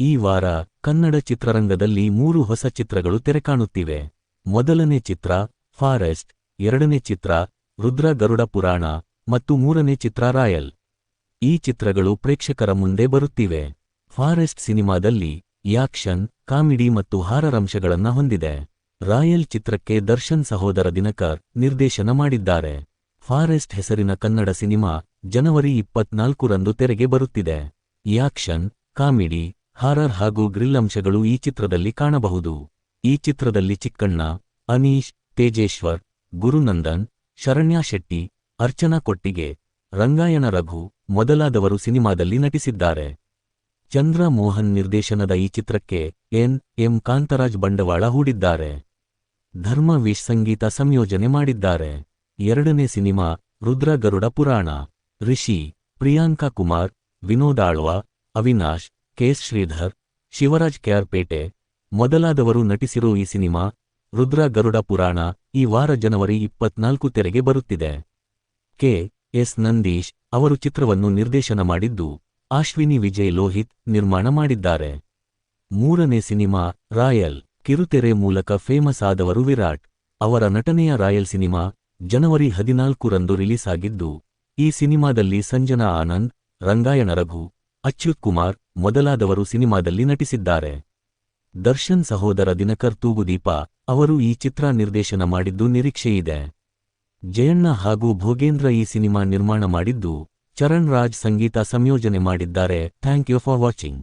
ಈ ವಾರ ಕನ್ನಡ ಚಿತ್ರರಂಗದಲ್ಲಿ ಮೂರು ಹೊಸ ಚಿತ್ರಗಳು ತೆರೆಕಾಣುತ್ತಿವೆ. ಮೊದಲನೇ ಚಿತ್ರ, ಫಾರೆಸ್ಟ್, ಎರಡನೇ ಚಿತ್ರ, ರುದ್ರ ಗರುಡ ಪುರಾಣ ಮತ್ತು ಮೂರನೇ ಚಿತ್ರ, ರಾಯಲ್. ಈ ಚಿತ್ರಗಳು ಪ್ರೇಕ್ಷಕರ ಮುಂದೆ ಬರುತ್ತಿವೆ. ಫಾರೆಸ್ಟ್ ಸಿನಿಮಾದಲ್ಲಿ ಯಾಕ್ಷನ್ ಕಾಮಿಡಿ ಮತ್ತು ಹಾರರಂಶಗಳನ್ನು ಹೊಂದಿದೆ. ರಾಯಲ್ ಚಿತ್ರಕ್ಕೆ ದರ್ಶನ್ ಸಹೋದರ ದಿನಕರ್ ನಿರ್ದೇಶನ ಮಾಡಿದ್ದಾರೆ. ಫಾರೆಸ್ಟ್ ಹೆಸರಿನ ಕನ್ನಡ ಸಿನಿಮಾ ಜನವರಿ ಇಪ್ಪತ್ನಾಲ್ಕರಂದು ತೆರೆಗೆ ಬರುತ್ತಿದೆ. ಯಾಕ್ಷನ್ ಕಾಮಿಡಿ ಹಾರರ್ ಹಾಗೂ ಗ್ರಿಲ್ ಅಂಶಗಳು ಈ ಚಿತ್ರದಲ್ಲಿ ಕಾಣಬಹುದು. ಈ ಚಿತ್ರದಲ್ಲಿ ಚಿಕ್ಕಣ್ಣ, ಅನೀಶ್, ತೇಜೇಶ್ವರ್, ಗುರುನಂದನ್, ಶರಣ್ಯಾ ಶೆಟ್ಟಿ, ಅರ್ಚನಾ ಕೊಟ್ಟಿಗೆ, ರಂಗಾಯಣ ರಘು ಮೊದಲಾದವರು ಸಿನಿಮಾದಲ್ಲಿ ನಟಿಸಿದ್ದಾರೆ. ಚಂದ್ರ ಮೋಹನ್ ನಿರ್ದೇಶನದ ಈ ಚಿತ್ರಕ್ಕೆ ಎನ್. ಎಂ. ಕಾಂತರಾಜ್ ಬಂಡವಾಳ ಹೂಡಿದ್ದಾರೆ. ಧರ್ಮ ವಿಶ್ ಸಂಗೀತ ಸಂಯೋಜನೆ ಮಾಡಿದ್ದಾರೆ. ಎರಡನೇ ಸಿನಿಮಾ ರುದ್ರ ಗರುಡ ಪುರಾಣ. ರಿಷಿ, ಪ್ರಿಯಾಂಕಾ ಕುಮಾರ್, ವಿನೋದ್ ಆಳ್ವ, ಅವಿನಾಶ್ ಕೆಎಸ್ ಶ್ರೀಧರ್, ಶಿವರಾಜ್ ಕೆಆರ್ಪೇಟೆ ಮೊದಲಾದವರು ನಟಿಸಿರುವ ಈ ಸಿನಿಮಾ, ರುದ್ರ ಗರುಡ ಪುರಾಣ, ಈ ವಾರ ಜನವರಿ ಇಪ್ಪತ್ನಾಲ್ಕು ತೆರೆಗೆ ಬರುತ್ತಿದೆ. ಕೆ ಎಸ್ ನಂದೀಶ್ ಅವರು ಚಿತ್ರವನ್ನು ನಿರ್ದೇಶನ ಮಾಡಿದ್ದು, ಅಶ್ವಿನಿ ವಿಜಯ್ ಲೋಹಿತ್ ನಿರ್ಮಾಣ ಮಾಡಿದ್ದಾರೆ. ಮೂರನೇ ಸಿನಿಮಾ, ರಾಯಲ್, ಕಿರುತೆರೆ ಮೂಲಕ ಫೇಮಸ್ ಆದವರು ವಿರಾಟ್ ಅವರ ನಟನೆಯ ರಾಯಲ್ ಸಿನಿಮಾ, ಜನವರಿ ಹದಿನಾಲ್ಕರಂದು ರಿಲೀಸ್ ಆಗಿದ್ದು, ಈ ಸಿನಿಮಾದಲ್ಲಿ ಸಂಜನಾ ಆನಂದ್, ರಂಗಾಯಣ ರಘು, ಅಚ್ಯುತ್ ಕುಮಾರ್ ಮೊದಲಾದವರು ಸಿನಿಮಾದಲ್ಲಿ ನಟಿಸಿದ್ದಾರೆ. ದರ್ಶನ್ ಸಹೋದರ ದಿನಕರ್ ತೂಗುದೀಪ ಅವರು ಈ ಚಿತ್ರ ನಿರ್ದೇಶನ ಮಾಡಿದ್ದು ನಿರೀಕ್ಷೆಯಿದೆ. ಜಯಣ್ಣ ಹಾಗೂ ಭೋಗೇಂದ್ರ ಈ ಸಿನಿಮಾ ನಿರ್ಮಾಣ ಮಾಡಿದ್ದು, ಚರಣ್ ರಾಜ್ ಸಂಗೀತ ಸಂಯೋಜನೆ ಮಾಡಿದ್ದಾರೆ. Thank you for watching.